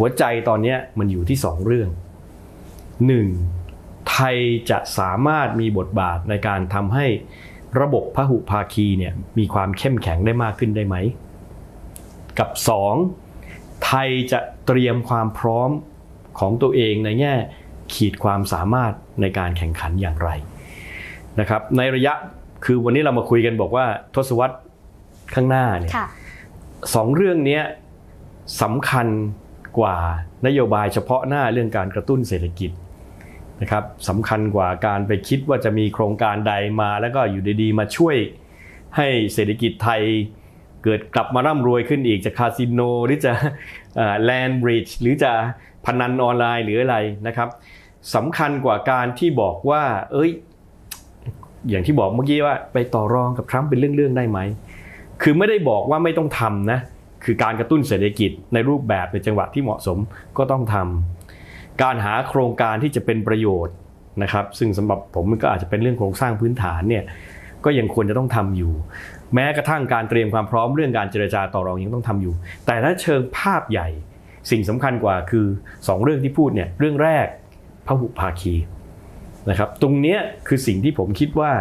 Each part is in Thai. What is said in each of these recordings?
หัวใจตอนเนี้ยมันอยู่ที่สองเรื่องหนึ่งไทยจะสามารถมีบทบาทในการทำให้ระบบพหุภาคีเนี่ยมีความเข้มแข็งได้มากขึ้นได้ไหม กับสองไทยจะเตรียมความพร้อมของตัวเองในแง่ขีดความสามารถในการแข่งขันอย่างไรนะครับในระยะคือวันนี้เรามาคุยกันบอกว่าทศวรรษข้างหน้าเนี่ยค่ะสองเรื่องเนี้ยสำคัญ กว่านโยบายเฉพาะหน้าเรื่องการกระตุ้นเศรษฐกิจนะครับสำคัญกว่าการไปคิดว่าจะมีโครงการใดมาแล้วก็อยู่ดีๆ มาช่วยให้เศรษฐกิจไทยเกิดกลับมาร่ำรวยขึ้นอีกจากคาสิโนหรือจะแลนด์บริดจ์หรือจะพนันออนไลน์หรืออะไรนะครับสำคัญกว่าการที่บอกว่า เอ้ย อย่างที่บอกเมื่อกี้ว่าไปต่อรองกับทรัมป์เป็นเรื่องๆได้ไหม คือไม่ได้บอกว่าไม่ต้องทำนะ คือการกระตุ้นเศรษฐกิจในรูปแบบในจังหวะที่เหมาะสมก็ต้องทำการหาโครงการที่จะเป็นประโยชน์นะครับ ซึ่งสำหรับผมมันก็อาจจะเป็นเรื่องโครงสร้างพื้นฐานเนี่ยก็ยังควรจะต้องทำอยู่ แม้กระทั่งการเตรียมความพร้อมเรื่องการเจรจาต่อรองยังต้องทำอยู่ แต่ถ้าเชิงภาพใหญ่สิ่งสำคัญกว่าคือ 2 เรื่องที่พูดเนี่ยเรื่องแรกพหุภาคีนะครับตรงนี้คือสิ่งที่ผมคิดว่า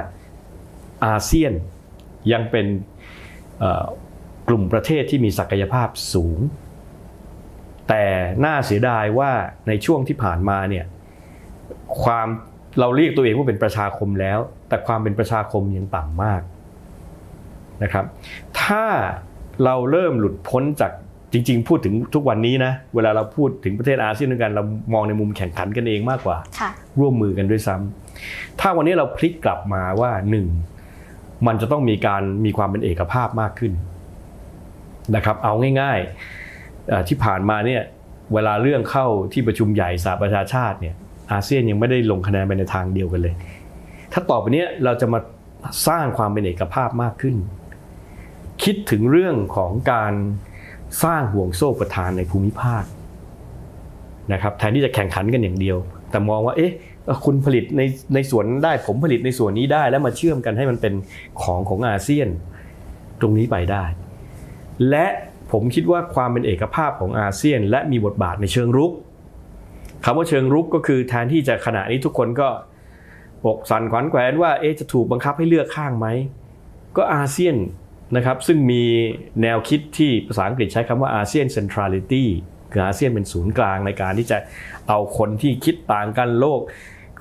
อาเซียนยังเป็น กลุ่มประเทศที่มีศักยภาพสูง แต่น่าเสียดายว่าในช่วงที่ผ่านมาเนี่ยความเราเรียกตัวเองว่าเป็นประชาคมแล้ว แต่ความเป็นประชาคมยังต่ำมากนะครับ ถ้าเราเริ่มหลุดพ้นจากจริง ๆ พูดถึงทุกวันนี้นะเวลาเราพูดถึงประเทศอาเซียนด้วยกันเรามองในมุมแข่งขันกันเองมากกว่าค่ะร่วมมือกันด้วยซ้ำถ้าวันนี้เราพลิกกลับมาว่าหนึ่งมันจะต้องมีการมีความเป็นเอกภาพมากขึ้น นะครับเอาง่ายๆที่ผ่านมาเนี่ยเวลาเรื่องเข้าที่ประชุมใหญ่สหประชาชาติเนี่ยอาเซียนยังไม่ได้ลงคะแนนไปในทางเดียวกันเลย ถ้าต่อไปนี้เราจะมาสร้างความเป็นเอกภาพมากขึ้น คิดถึงเรื่องของการสร้างห่วงโซ่ประทานในภูมิภาคนะครับแทนที่จะแข่งขันกันอย่างเดียว แต่มองว่าเอ๊ะคุณผลิตในในส่วนนั้นได้ผมผลิตในส่วนนี้ได้แล้วมาเชื่อมกันให้มันเป็นของของอาเซียน ตรงนี้ไปได้ และผมคิดว่าความเป็นเอกภาพของอาเซียน และมีบทบาทในเชิงรุกคำว่าเชิงรุกก็คือแทนที่จะขณะนี้ทุกคนก็อกสั่นขวัญแขวนว่าเอ๊จะถูกบังคับให้เลือกข้างไหม ก็อาเซียนนะครับซึ่งมีแนวคิดที่ภาษาอังกฤษใช้คำว่าอาเซียนเซนทรัลิตี้คืออาเซียนเป็นศูนย์กลางในการที่จะเอาคนที่คิดต่างกันโลก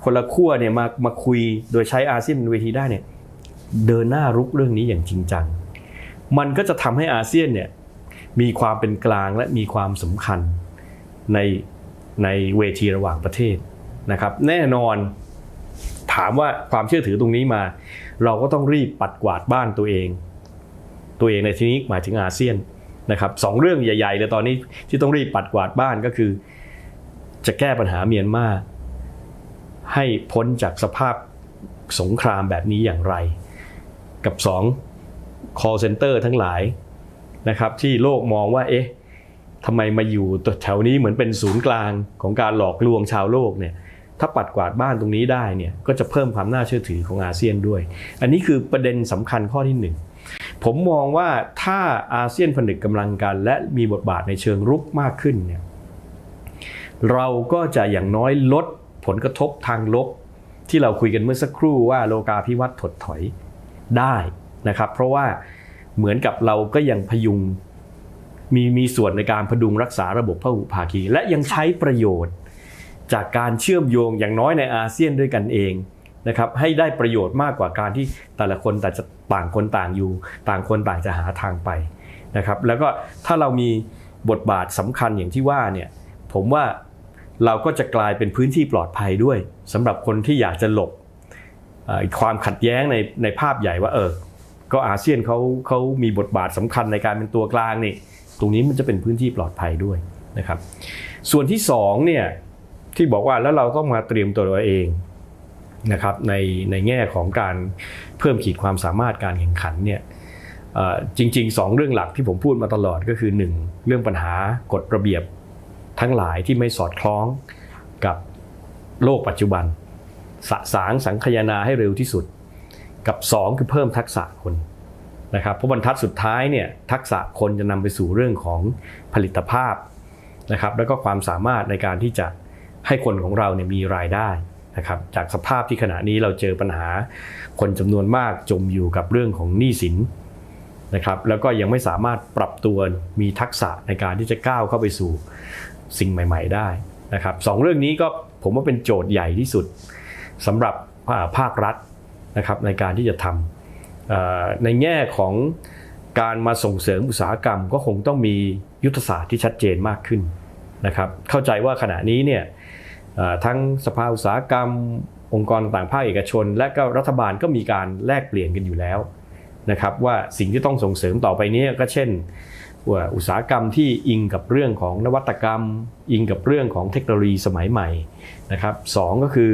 คนละขั้วเนี่ยมามาคุยโดยใช้อาเซียนเป็นเวทีได้เนี่ยเดินหน้ารุกเรื่องนี้อย่างจริงจัง มันก็จะทำให้อาเซียนเนี่ยมีความเป็นกลางและมีความสำคัญในในเวทีระหว่างประเทศนะครับ แน่นอนถามว่าความเชื่อถือตรงนี้มา เราก็ต้องรีบปัดกวาดบ้านตัวเอง ตัวเองในที่นี้หมายถึงอาเซียนนะครับสองเรื่องใหญ่ๆเลยตอนนี้ที่ต้องรีบปัดกวาดบ้านก็คือ จะแก้ปัญหาเมียนมาให้พ้นจากสภาพสงครามแบบนี้อย่างไร กับสอง call center ทั้งหลายนะครับที่โลกมองว่าเอ๊ะทำไมมาอยู่แถวนี้เหมือนเป็นศูนย์กลางของการหลอกลวงชาวโลกเนี่ยถ้าปัดกวาดบ้านตรงนี้ได้เนี่ยก็จะเพิ่มความน่าเชื่อถือของอาเซียนด้วย อันนี้คือประเด็นสำคัญข้อที่หนึ่งผมมองว่าถ้าอาเซียนผนึกกำลังกัน และมีบทบาทในเชิงรุกมากขึ้นเนี่ยเราก็จะอย่างน้อยลดผลกระทบทางลบ ที่เราคุยกันเมื่อสักครู่ว่าโลกาภิวัตน์ถดถอยได้ นะครับ เพราะว่าเหมือนกับเราก็ยังพยุงมีมีส่วนในการพดุงรักษาระบบพหุภาคี และยังใช้ประโยชน์ จากการเชื่อมโยงอย่างน้อยในอาเซียนด้วยกันเองนะครับให้ได้ประโยชน์มากกว่าการที่แต่ละคนแต่จะต่างคนต่างอยู่ ต่างคนต่างจะหาทางไปนะครับแล้วก็ถ้าเรามีบทบาทสำคัญอย่างที่ว่าเนี่ยผมว่าเราก็จะกลายเป็นพื้นที่ปลอดภัยด้วยสำหรับคนที่อยากจะหลบความขัดแย้งในในภาพใหญ่ว่าเออ ก็อาเซียนเขาเขามีบทบาทสำคัญในการเป็นตัวกลางนี่ตรงนี้มันจะเป็นพื้นที่ปลอดภัยด้วยนะครับ ส่วนที่สองเนี่ยที่บอกว่าแล้วเราต้องมาเตรียมตัวเราเองนะครับในในแง่ของการเพิ่มขีดความสามารถการแข่งขันเนี่ยจริงๆสองเรื่องหลักที่ผมพูดมาตลอดก็คือหนึ่งเรื่องปัญหากฎระเบียบทั้งหลายที่ไม่สอดคล้องกับโลกปัจจุบัน สะสางสังคายนาให้เร็วที่สุด กับสองคือเพิ่มทักษะคนนะครับเพราะบรรทัดสุดท้ายเนี่ยทักษะคนจะนำไปสู่เรื่องของผลิตภาพนะครับแล้วก็ความสามารถในการที่จะให้คนของเราเนี่ยมีรายได้นะครับจากสภาพที่ขณะนี้เราเจอปัญหาคนจำนวนมากจมอยู่กับเรื่องของหนี้สินนะครับแล้วก็ยังไม่สามารถปรับตัวมีทักษะในการที่จะก้าวเข้าไปสู่สิ่งใหม่ ๆ ได้นะครับสองเรื่องนี้ก็ผมว่าเป็นโจทย์ใหญ่ที่สุดสำหรับภาครัฐ นะครับในการที่จะทำในแง่ของการมาส่งเสริมอุตสาหกรรมก็คงต้องมียุทธศาสตร์ที่ชัดเจนมากขึ้นนะครับเข้าใจว่าขณะนี้เนี่ยทั้งสภาอุตสาหกรรม องค์กรต่างๆภาคเอกชน และก็รัฐบาลก็มีการแลกเปลี่ยนกันอยู่แล้วนะครับว่าสิ่งที่ต้องส่งเสริมต่อไปนี้ก็เช่นว่าอุตสาหกรรมที่อิงกับเรื่องของนวัตกรรม อิงกับเรื่องของเทคโนโลยีสมัยใหม่นะครับสองก็คือ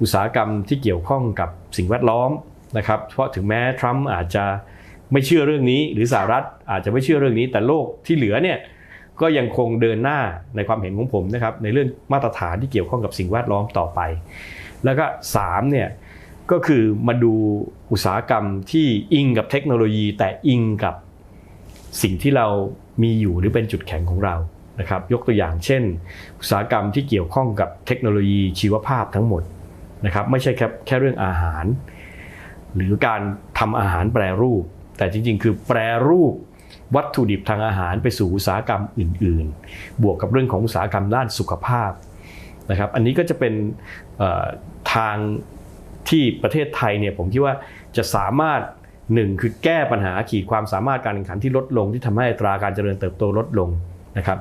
อุตสาหกรรมที่เกี่ยวข้องกับสิ่งแวดล้อมนะครับเพราะถึงแม้ทรัมป์อาจจะไม่เชื่อเรื่องนี้ หรือสหรัฐอาจจะไม่เชื่อเรื่องนี้ แต่โลกที่เหลือเนี่ยก็ยังคงเดินหน้าในความเห็นของผมนะครับในเรื่องมาตรฐานที่เกี่ยวข้องกับสิ่งแวดล้อมต่อไป แล้วก็สามเนี่ยก็คือมาดูอุตสาหกรรมที่อิงกับเทคโนโลยี แต่อิงกับสิ่งที่เรามีอยู่หรือเป็นจุดแข็งของเรานะครับยกตัวอย่างเช่น อุตสาหกรรมที่เกี่ยวข้องกับเทคโนโลยีชีวภาพทั้งหมด นะครับไม่ใช่แค่แค่เรื่องอาหาร หรือการทำอาหารแปรรูป แต่จริง ๆ คือแปรรูปวัตถุดิบทางอาหารไปสู่อุตสาหกรรมอื่น ๆ บวกกับเรื่องของอุตสาหกรรมด้านสุขภาพนะครับอันนี้ก็จะเป็นทางที่ประเทศไทยเนี่ยผมคิดว่าจะสามารถหนึ่งคือแก้ปัญหาขีดความสามารถการแข่งขันที่ลดลงที่ทำให้ตราการเจริญเติบโตลดลง นะครับ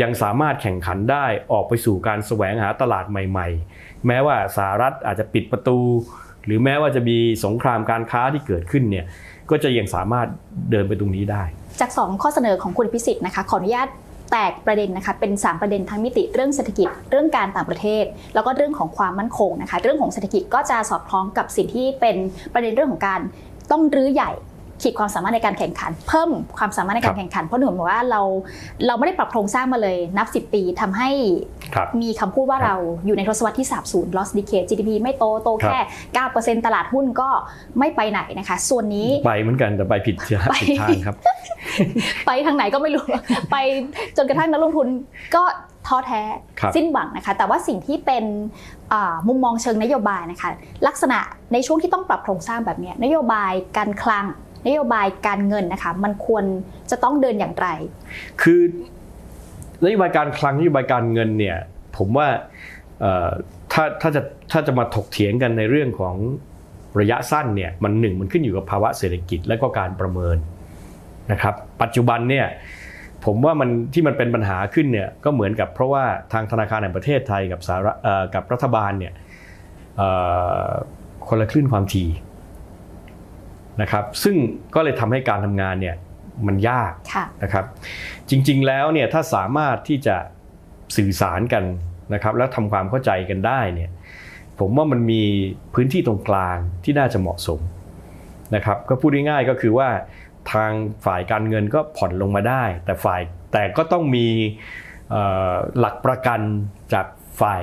ยังสามารถแข่งขันได้ออกไปสู่การแสวงหาตลาดใหม่ ๆ แม้ว่าสหรัฐอาจจะปิดประตู หรือแม้ว่าจะมีสงครามการค้าที่เกิดขึ้นเนี่ยก็จะยังสามารถเดินไปตรงนี้ได้ จาก 2 ข้อเสนอของคุณพิสิทธิ์นะคะขออนุญาตแตกประเด็นนะคะเป็น 3 ประเด็นทั้งมิติเรื่องเศรษฐกิจเรื่องการต่างประเทศ แล้วก็เรื่องของความมั่นคงนะคะเรื่องของเศรษฐกิจก็จะสอดคล้องกับสิ่งที่เป็นประเด็นเรื่องของการต้องรื้อใหญ่ ขีดความสามารถในการแข่งขัน เพิ่มความสามารถในการแข่งขัน เพราะหนูบอกว่าเราเราไม่ได้ปรับโครงสร้างมาเลยนับ 10 ปีทำให้ครับมีคำพูดว่าเราอยู่ในทศวรรษที่ 30 loss decade GDP ไม่โตโตแค่ 9%ตลาดหุ้นก็ไม่ไปไหนนะคะ ส่วนนี้ไปเหมือนกันแต่ไปผิดทางไปผิดทางครับ ไปทางไหนก็ไม่รู้ไปจนกระทั่งนักลงทุนก็ท้อแท้ครับสิ้นหวังนะคะ แต่ว่าสิ่งที่เป็นอ่ามุมมองเชิงนโยบายนะคะ ลักษณะในช่วงที่ต้องปรับโครงสร้างแบบเนี้ยนโยบายการคลัง นโยบายการเงินนะคะมันควรจะต้องเดินอย่างไร คือนโยบายการคลังนโยบายการเงินเนี่ยผมว่าถ้าถ้าจะถ้าจะมาถกเถียงกันในเรื่องของระยะสั้นเนี่ยมันหนึ่งมันขึ้นอยู่กับภาวะเศรษฐกิจและก็การประเมินนะครับปัจจุบันเนี่ยผมว่ามันที่มันเป็นปัญหาขึ้นเนี่ยก็เหมือนกับเพราะว่าทางธนาคารแห่งประเทศไทยกับสาระกับรัฐบาลเนี่ยคนละคลื่นความถี่ นะครับซึ่งก็เลยทำให้การทำงานเนี่ยมันยากค่ะนะครับจริงๆแล้วเนี่ยถ้าสามารถที่จะสื่อสารกันนะครับแล้วทำความเข้าใจกันได้เนี่ยผมว่ามันมีพื้นที่ตรงกลางที่น่าจะเหมาะสมนะครับก็พูดง่ายๆก็คือว่าทางฝ่ายการเงินก็ผ่อนลงมาได้ แต่ฝ่ายแต่ก็ต้องมีเอ่อหลักประกันจากฝ่าย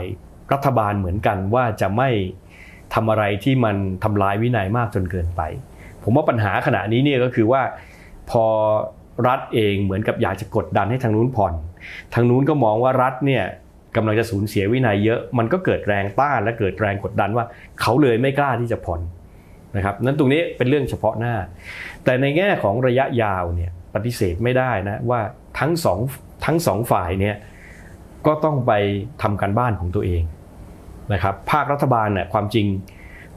รัฐบาลเหมือนกันว่าจะไม่ทำอะไรที่มันทำลายวินัยมากจนเกินไป ผมว่าปัญหาขณะนี้เนี่ยก็คือว่าพอรัฐเองเหมือนกับอยากจะกดดันให้ทางนู้นผ่อน ทางนู้นก็มองว่ารัฐเนี่ยกำลังจะสูญเสียวินัยเยอะ มันก็เกิดแรงต้านและเกิดแรงกดดันว่า เขาเลยไม่กล้าที่จะผ่อนนะครับนั้นตรงนี้เป็นเรื่องเฉพาะหน้า แต่ในแง่ของระยะยาวเนี่ยปฏิเสธไม่ได้นะว่าทั้งสองทั้งสองฝ่ายเนี่ยก็ต้องไปทำการบ้านของตัวเองนะครับภาครัฐบาลเนี่ยความจริง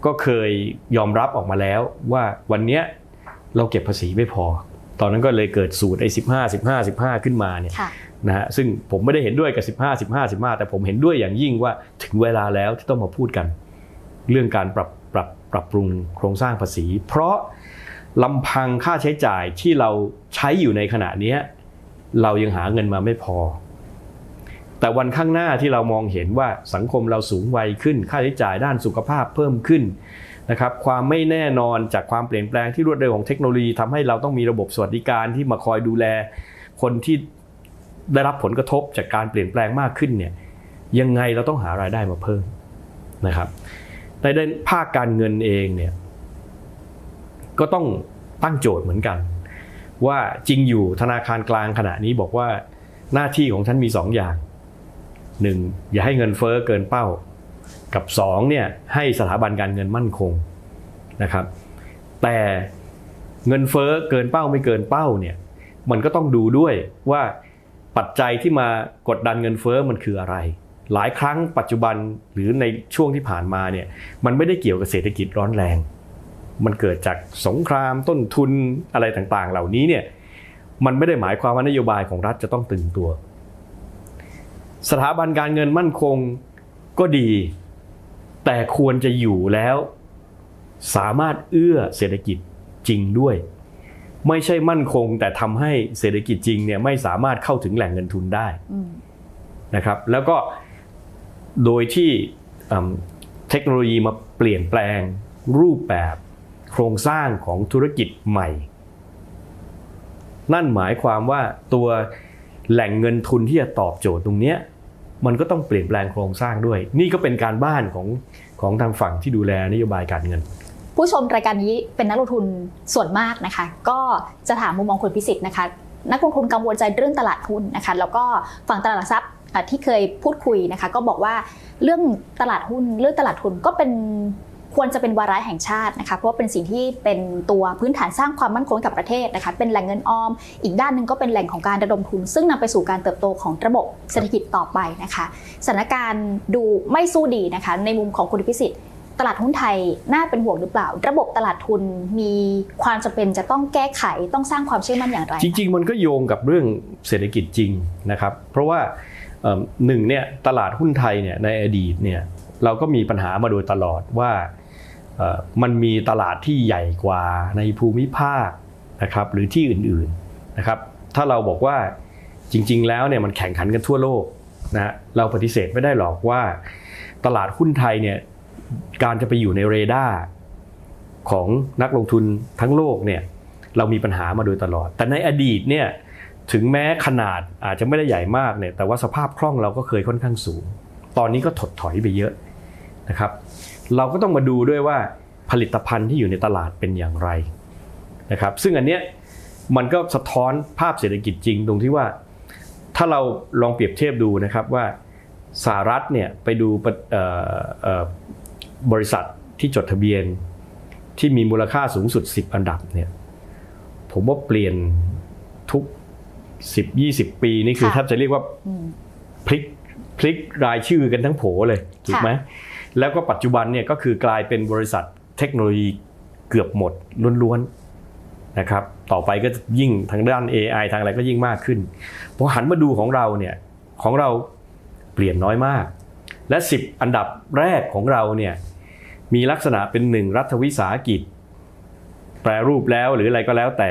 ก็เคยยอมรับออกมาแล้วว่าวันเนี้ยเราเก็บภาษีไม่พอ ตอนนั้นก็เลยเกิดสูตรไอ้สิบห้าสิบห้าสิบห้าขึ้นมาเนี่ยค่ะนะฮะซึ่งผมไม่ได้เห็นด้วยกับ15 15 15แต่ผมเห็นด้วยอย่างยิ่งว่าถึงเวลาแล้วที่ต้องมาพูดกัน เรื่องการปรับปรับปรับปรุงโครงสร้างภาษี เพราะลำพังค่าใช้จ่ายที่เราใช้อยู่ในขณะเนี้ยเรายังหาเงินมาไม่พอ แต่วันข้างหน้าที่เรามองเห็นว่าสังคมเราสูงวัยขึ้น ค่าใช้จ่ายด้านสุขภาพเพิ่มขึ้นนะครับความไม่แน่นอนจากความเปลี่ยนแปลงที่รวดเร็วของเทคโนโลยีทำให้เราต้องมีระบบสวัสดิการที่มาคอยดูแล คนที่ได้รับผลกระทบจากการเปลี่ยนแปลงมากขึ้นเนี่ยยังไงเราต้องหารายได้มาเพิ่มนะครับในด้านภาคการเงินเองเนี่ยก็ต้องตั้งโจทย์เหมือนกัน ว่าจริงอยู่ธนาคารกลางขณะนี้บอกว่าหน้าที่ของฉันมีสองอย่าง หนึ่งอย่าให้เงินเฟ้อเกินเป้า กับสองเนี่ยให้สถาบันการเงินมั่นคงนะครับ แต่เงินเฟ้อเกินเป้าไม่เกินเป้าเนี่ยมันก็ต้องดูด้วยว่าปัจจัยที่มากดดันเงินเฟ้อมันคืออะไร หลายครั้งปัจจุบันหรือในช่วงที่ผ่านมาเนี่ยมันไม่ได้เกี่ยวกับเศรษฐกิจร้อนแรง มันเกิดจากสงครามต้นทุนอะไรต่างๆ เหล่านี้เนี่ยมันไม่ได้หมายความว่านโยบายของรัฐจะต้องตึงตัว สถาบันการเงินมั่นคงก็ดี แต่ควรจะอยู่แล้ว สามารถเอื้อเศรษฐกิจจริงด้วย ไม่ใช่มั่นคง แต่ทำให้เศรษฐกิจจริงเนี่ยไม่สามารถเข้าถึงแหล่งเงินทุนได้อืมนะครับ แล้วก็โดยที่อืมเทคโนโลยีมาเปลี่ยนแปลงรูปแบบโครงสร้างของธุรกิจใหม่ นั่นหมายความว่าตัว แหล่งเงินทุนที่จะตอบโจทย์ตรงเนี้ยมันก็ต้องเปลี่ยนแปลงโครงสร้างด้วย นี่ก็เป็นการบ้านของของทางฝั่งที่ดูแลนโยบายการเงิน ผู้ชมรายการนี้เป็นนักลงทุนส่วนมากนะคะ ก็จะถามมุมมองคุณพิสิทธิ์นะคะ นักลงทุนกังวลใจเรื่องตลาดหุ้นนะคะ แล้วก็ฝั่งตลาดหลักทรัพย์ที่เคยพูดคุยนะคะ ก็บอกว่าเรื่องตลาดหุ้นเรื่องตลาดทุนก็เป็น ควรจะเป็นวาระแห่งชาตินะคะเพราะว่าเป็นสิ่งที่เป็นตัวพื้นฐานสร้างความมั่นคงกับประเทศนะคะเป็นแหล่งเงินออม อีกด้านหนึ่งก็เป็นแหล่งของการระดมทุน ซึ่งนำไปสู่การเติบโตของระบบเศรษฐกิจต่อไปนะคะสถานการณ์ดูไม่สู้ดีนะคะในมุมของคุณพิสิทธิ์ตลาดหุ้นไทยน่าเป็นห่วงหรือเปล่า ระบบตลาดทุนมีความจำเป็นจะต้องแก้ไขต้องสร้างความเชื่อมั่นอย่างไร จริง ๆ มันก็โยงกับเรื่องเศรษฐกิจจริงนะครับ เพราะว่าหนึ่งเนี่ยตลาดหุ้นไทยเนี่ยในอดีตเนี่ยเราก็มีปัญหามาโดยตลอดว่า มันมีตลาดที่ใหญ่กว่าในภูมิภาคนะครับหรือที่อื่นๆนะครับ ถ้าเราบอกว่าจริง ๆ แล้วเนี่ยมันแข่งขันกันทั่วโลกนะเราปฏิเสธไม่ได้หรอกว่า ตลาดหุ้นไทยเนี่ยการจะไปอยู่ในเรดาร์ของนักลงทุนทั้งโลกเนี่ยเรามีปัญหามาโดยตลอด แต่ในอดีตเนี่ยถึงแม้ขนาดอาจจะไม่ได้ใหญ่มากเนี่ยแต่ว่าสภาพคล่องเราก็เคยค่อนข้างสูง ตอนนี้ก็ถดถอยไปเยอะนะครับ เราก็ต้องมาดูด้วยว่าผลิตภัณฑ์ที่อยู่ในตลาดเป็นอย่างไรนะครับ ซึ่งอันเนี้ยมันก็สะท้อนภาพเศรษฐกิจจริงตรงที่ว่า ถ้าเราลองเปรียบเทียบดูนะครับว่าสหรัฐเนี่ยไปดูประเอ่อเอ่อบริษัทที่จดทะเบียนที่มีมูลค่าสูงสุด 10 อันดับเนี่ยผมว่าเปลี่ยนทุก 10-20 ปีนี่คือค่ะแทบจะเรียกว่าอืมพลิกพลิกรายชื่อกันทั้งโผเลยถูกไหม แล้วก็ปัจจุบันเนี่ยก็คือกลายเป็นบริษัทเทคโนโลยีเกือบหมดล้วนๆนะครับต่อไปก็จะยิ่งทางด้าน AI ทางอะไรก็ยิ่งมากขึ้นพอหันมาดูของเราเนี่ยของเราเปลี่ยนน้อยมาก และ 10 อันดับแรกของเราเนี่ยมีลักษณะเป็นหนึ่งรัฐวิสาหกิจ แปรรูปแล้วหรืออะไรก็แล้วแต่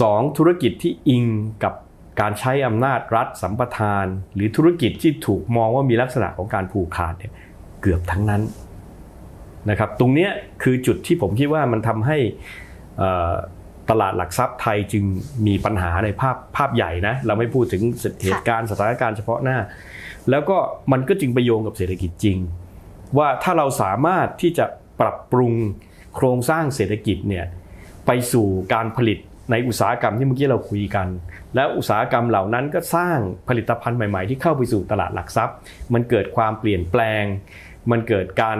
สองธุรกิจที่อิงกับการใช้อำนาจรัฐสัมปทาน หรือธุรกิจที่ถูกมองว่ามีลักษณะของการผูกขาดเนี่ย เกือบทั้งนั้นนะครับ ตรงเนี้ยคือจุดที่ผมคิดว่ามันทำให้เอ่อตลาดหลักทรัพย์ไทยจึงมีปัญหาในภาพภาพใหญ่นะ เราไม่พูดถึงเหตุการณ์สถานการณ์เฉพาะหน้า แล้วก็มันก็จึงไปโยงกับเศรษฐกิจจริง ว่าถ้าเราสามารถที่จะปรับปรุงโครงสร้างเศรษฐกิจเนี่ยไปสู่การผลิตในอุตสาหกรรมที่เมื่อกี้เราคุยกัน และอุตสาหกรรมเหล่านั้นก็สร้างผลิตภัณฑ์ใหม่ ๆ ที่เข้าไปสู่ตลาดหลักทรัพย์ มันเกิดความเปลี่ยนแปลง มันเกิดการ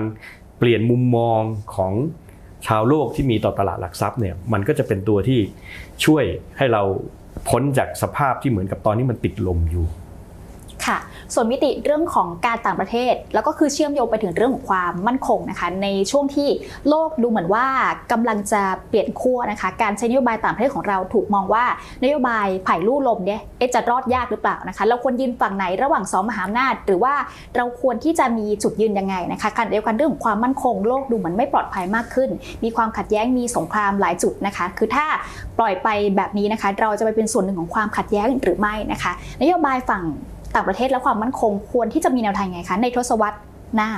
เปลี่ยนมุมมองของชาวโลกที่มีต่อตลาดหลักทรัพย์เนี่ยมันก็จะเป็นตัวที่ช่วยให้เราพ้นจากสภาพที่เหมือนกับตอนนี้มันติดลมอยู่ ค่ะ ส่วนมิติเรื่องของการต่างประเทศ แล้วก็คือเชื่อมโยงไปถึงเรื่องของความมั่นคงนะคะ ในช่วงที่โลกดูเหมือนว่ากำลังจะเปลี่ยนขั้วนะคะ การใช้นโยบายต่างประเทศของเราถูกมองว่านโยบายไผ่ลู่ลมเนี่ยจะรอดยากหรือเปล่านะคะ เราควรยืนฝั่งไหนระหว่างสองมหาอำนาจ หรือว่าเราควรที่จะมีจุดยืนยังไงนะคะการเดียวกันเรื่องของความมั่นคงโลกดูเหมือนไม่ปลอดภัยมากขึ้น มีความขัดแย้งมีสงครามหลายจุดนะคะ คือถ้าปล่อยไปแบบนี้นะคะ เราจะไปเป็นส่วนหนึ่งของความขัดแย้งหรือไม่นะคะ นโยบายฝั่ง ต่างประเทศและความมั่นคงควรที่จะมีแนวทางยังไงคะในทศวรรษหน้า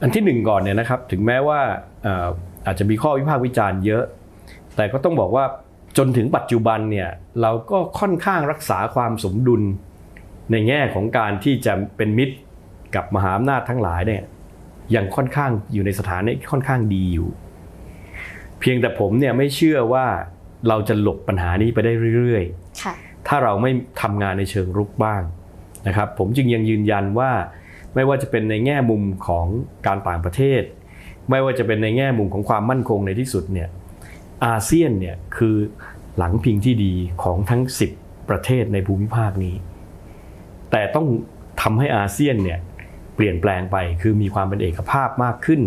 อันที่หนึ่งก่อนเนี่ยนะครับถึงแม้ว่าเอ่ออาจจะมีข้อวิพากษ์วิจารณ์เยอะ แต่ก็ต้องบอกว่าจนถึงปัจจุบันเนี่ยเราก็ค่อนข้างรักษาความสมดุลในแง่ของการที่จะเป็นมิตรกับมหาอำนาจทั้งหลายเนี่ยยังค่อนข้างอยู่ในสถานะที่ค่อนข้างดีอยู่ เพียงแต่ผมเนี่ยไม่เชื่อว่าเราจะหลบปัญหานี้ไปได้เรื่อยๆค่ะถ้าเราไม่ทำงานในเชิงรุกบ้าง นะครับผมจึงยังยืนยันว่าไม่ว่าจะเป็นในแง่มุมของการต่างประเทศ ไม่ว่าจะเป็นในแง่มุมของความมั่นคงในที่สุดเนี่ยอาเซียนเนี่ยคือหลังพิงที่ดีของทั้ง 10 ประเทศในภูมิภาคนี้ แต่ต้องทำให้อาเซียนเนี่ยเปลี่ยนแปลงไปคือมีความเป็นเอกภาพมากขึ้น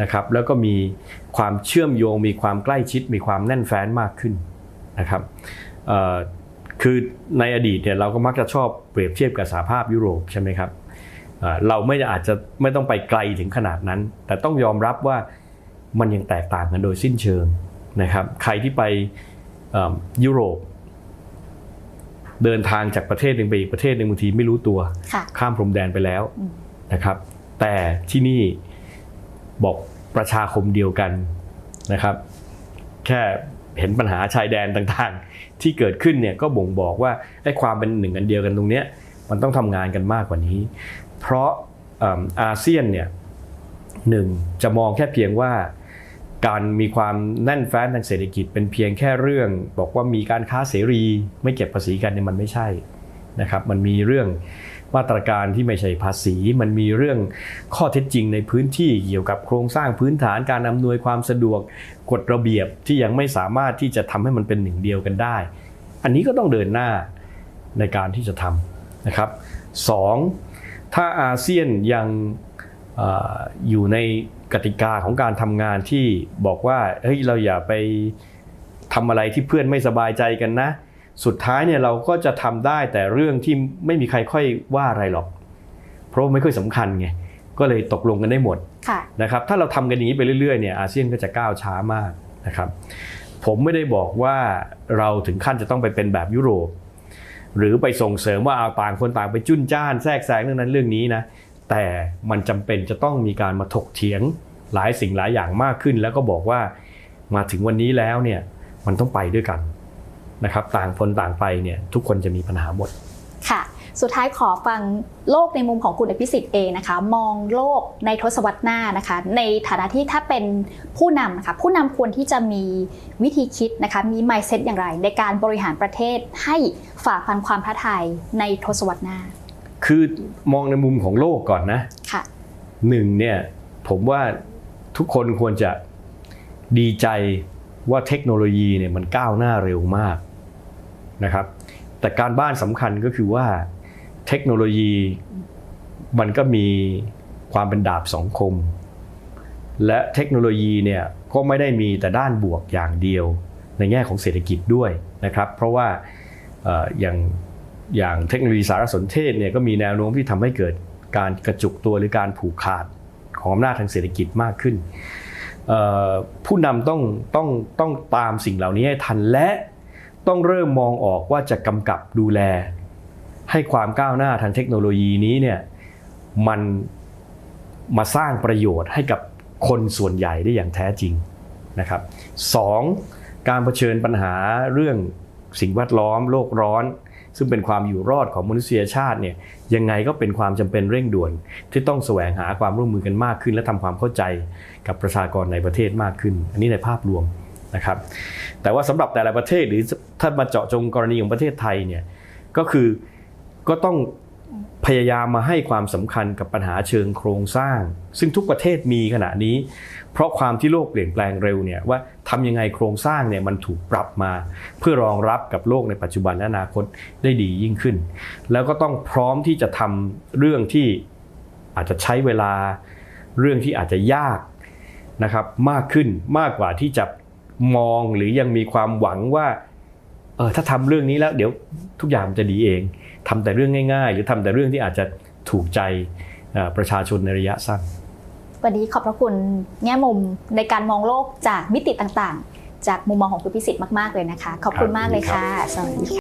นะครับแล้วก็มีความเชื่อมโยง มีความใกล้ชิด มีความแน่นแฟ้นมากขึ้นนะครับ คือในอดีตเนี่ยเราก็มักจะชอบเปรียบเทียบกับสหภาพยุโรปใช่ไหมครับเอ่อเราไม่อาจจะไม่ต้องไปไกลถึงขนาดนั้น แต่ต้องยอมรับว่ามันยังแตกต่างกันโดยสิ้นเชิงนะครับ ใครที่ไปเอ่อยุโรป เดินทางจากประเทศหนึ่งไปอีกประเทศหนึ่งบางทีไม่รู้ตัวค่ะข้ามพรมแดนไปแล้วอืมนะครับ แต่ที่นี่บอกประชาคมเดียวกันนะครับ แค่ เห็นปัญหาชายแดนต่างๆ ที่เกิดขึ้นเนี่ยก็บ่งบอกว่าไอ้ความเป็นหนึ่งอันเดียวกันตรงเนี้ยมันต้องทำงานกันมากกว่านี้ เพราะอาเซียนเนี่ยหนึ่งจะมองแค่เพียงว่าการมีความแน่นแฟ้นทางเศรษฐกิจเป็นเพียงแค่เรื่อง บอกว่ามีการค้าเสรีไม่เก็บภาษีกันเนี่ยมันไม่ใช่นะครับมันมีเรื่อง มาตรการที่ไม่ใช่ภาษี มันมีเรื่องข้อเท็จจริงในพื้นที่เกี่ยวกับโครงสร้างพื้นฐานการอำนวยความสะดวกกฎระเบียบที่ยังไม่สามารถที่จะทำให้มันเป็นหนึ่งเดียวกันได้ อันนี้ก็ต้องเดินหน้าในการที่จะทำนะครับสองถ้าอาเซียนยังออยู่ในกติกาของการทำงานที่บอกว่าเฮ้ยเราอย่าไปทำอะไรที่เพื่อนไม่สบายใจกันนะ สุดท้ายเนี่ยเราก็จะทำได้แต่เรื่องที่ไม่มีใครค่อยว่าอะไรหรอก เพราะไม่ค่อยสำคัญไงก็เลยตกลงกันได้หมดค่ะนะครับถ้าเราทำกันอย่างนี้ไปเรื่อยๆเนี่ยอาเซียนก็จะก้าวช้ามากนะครับ ผมไม่ได้บอกว่าเราถึงขั้นจะต้องไปเป็นแบบยุโรป หรือไปส่งเสริมว่าเอาต่างคนต่างไปจุนจ้านแทรกแซงเรื่องนั้นเรื่องนี้นะแต่มันจำเป็นจะต้องมีการมาถกเถียงหลายสิ่งหลายอย่างมากขึ้น แล้วก็บอกว่ามาถึงวันนี้แล้วเนี่ยมันต้องไปด้วยกัน นะครับต่างคนต่างไปเนี่ยทุกคนจะมีปัญหาหมดค่ะสุดท้ายขอฟังโลกในมุมของคุณอภิสิทธิ์เองนะคะ มองโลกในทศวรรษหน้านะคะ ในฐานะที่ถ้าเป็นผู้นำนะคะผู้นำควรที่จะมีวิธีคิดนะคะมี mindset อย่างไร ในการบริหารประเทศให้ฝ่าฟันความท้าทายในทศวรรษหน้า คือมองในมุมของโลกก่อนนะค่ะหนึ่งเนี่ยผมว่าทุกคนควรจะดีใจว่าเทคโนโลยีเนี่ยมันก้าวหน้าเร็วมาก นะครับ แต่การบ้านสำคัญก็คือว่าเทคโนโลยีมันก็มีความเป็นดาบสองคม และเทคโนโลยีเนี่ยก็ไม่ได้มีแต่ด้านบวกอย่างเดียว ในแง่ของเศรษฐกิจด้วยนะครับ เพราะว่าอย่างอย่างเทคโนโลยีสารสนเทศเนี่ยก็มีแนวโน้มที่ทำให้เกิดการกระจุกตัวหรือการผูกขาดของอำนาจทางเศรษฐกิจมากขึ้น ผู้นำต้องต้องต้องตามสิ่งเหล่านี้ให้ทันและ ต้องเริ่มมองออกว่าจะกำกับดูแล ให้ความก้าวหน้าทางเทคโนโลยีนี้เนี่ยมันมาสร้างประโยชน์ให้กับคนส่วนใหญ่ได้อย่างแท้จริงนะครับสองการเผชิญปัญหาเรื่องสิ่งแวดล้อมโลกร้อน ซึ่งเป็นความอยู่รอดของมนุษยชาติเนี่ยยังไงก็เป็นความจำเป็นเร่งด่วน ที่ต้องแสวงหาความร่วมมือกันมากขึ้น และทำความเข้าใจกับประชากรในประเทศมากขึ้น อันนี้ในภาพรวมนะครับแต่ว่าสำหรับแต่ละประเทศหรือ ถ้ามาเจาะจงกรณีของประเทศไทยเนี่ยก็คือก็ต้องพยายามมาให้ความสำคัญกับปัญหาเชิงโครงสร้าง ซึ่งทุกประเทศมีขณะนี้ เพราะความที่โลกเปลี่ยนแปลงเร็วเนี่ยว่าทำยังไงโครงสร้างเนี่ยมันถูกปรับมา เพื่อรองรับกับโลกในปัจจุบันและอนาคตได้ดียิ่งขึ้น แล้วก็ต้องพร้อมที่จะทำเรื่องที่อาจจะใช้เวลา เรื่องที่อาจจะยากนะครับมากขึ้นมากกว่าที่จะมองหรือยังมีความหวังว่า ออถ้าทำเรื่องนี้แล้วเดี๋ยวทุกอย่างมันจะดีเองทำแต่เรื่องง่าย ๆ หรือทำแต่เรื่องที่อาจจะถูกใจเอ่อประชาชนในระยะสั้น วันนี้ขอบพระคุณแง่มุมในการมองโลกจากมิติต่างๆ จากมุมมองของคุณพิสิทธิ์มากๆเลยนะคะ ขอบคุณมากเลยค่ะ สวัสดีค่ะ